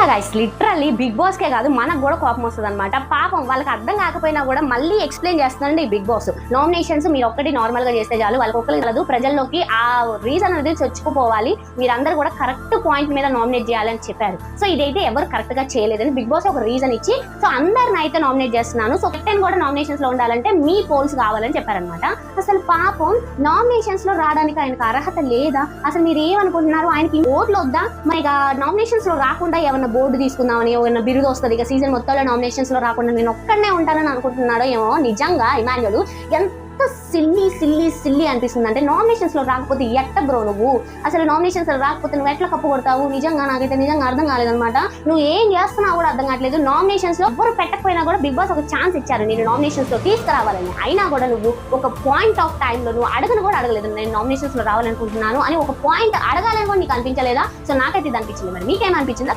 నిజంగా guys literally big boss కే కాదు మనకు కూడా కోపం వస్తుంది అనమాట పాపం వాళ్ళకి అర్థం కాకపోయినా కూడా మళ్ళీ ఎక్స్ప్లెయిన్ చేస్తుందండి బిగ్ బాస్ నామినేషన్స్ మీరు ఒక్కటి నార్మల్గా చేస్తే చాలు వాళ్ళకి ఒక్కరికి కలదు ప్రజల్లోకి ఆ రీజన్ అనేది చొచ్చుకుపోవాలి. మీరందరూ కూడా కరెక్ట్ పాయింట్ మీద నామినేట్ చేయాలని చెప్పారు. సో ఇదైతే ఎవరు కరెక్ట్గా చేయలేదని బిగ్ బాస్ ఒక రీజన్ ఇచ్చి సో అందరిని అయితే నామినేట్ చేస్తున్నాను. సో కెప్టెన్ కూడా నామినేషన్స్లో ఉండాలంటే మీ పోల్స్ కావాలని చెప్పారనమాట అసలు పాపం నామినేషన్స్లో రావడానికి ఆయనకు అర్హత లేదా? అసలు మీరు ఏమనుకుంటున్నారు? ఆయనకి ఓట్లు వద్దా? మరి ఇక నామినేషన్స్లో రాకుండా ఏమన్నా బోర్డు తీసుకుందామని ఏమన్నా బిరుదు వస్తుంది. ఇక సీజన్ మొత్తంలో నామినేషన్స్లో రాకుండా నేను ఒక్కడనే ఉంటానని అనుకుంటున్నాడో ఏమో? నిజంగా ఇమాన్యుడు ఎంత సిల్లీ సిల్లీ సిల్లీ అనిపిస్తుంది. అంటే నామినేషన్స్లో రాకపోతే ఎట్ట బ్రో నువ్వు? అసలు నామినేషన్స్లో రాకపోతే నువ్వు ఎట్లా కప్పు కొడతావు? నిజంగా నాకైతే నిజంగా అర్థం కాలేదనమాట నువ్వు ఏం చేస్తున్నావు కూడా అర్థం కావట్లేదు. నామినేషన్స్లో ఎవరు పెట్టకపోయినా కూడా బిగ్ బాస్ ఒక ఛాన్స్ ఇచ్చారు. నేను నామినేషన్స్లో తీసుకురావాలని. అయినా కూడా నువ్వు ఒక పాయింట్ ఆఫ్ టైంలో నువ్వు అడగను కూడా అడగలేదు. నేను నామినేషన్స్లో రావాలనుకుంటున్నాను అని ఒక పాయింట్ అడగాలని కూడా నీకు అనిపించలేదా? సో నాకైతే ఇది అనిపించింది మరి మీకేమనిపించిందా?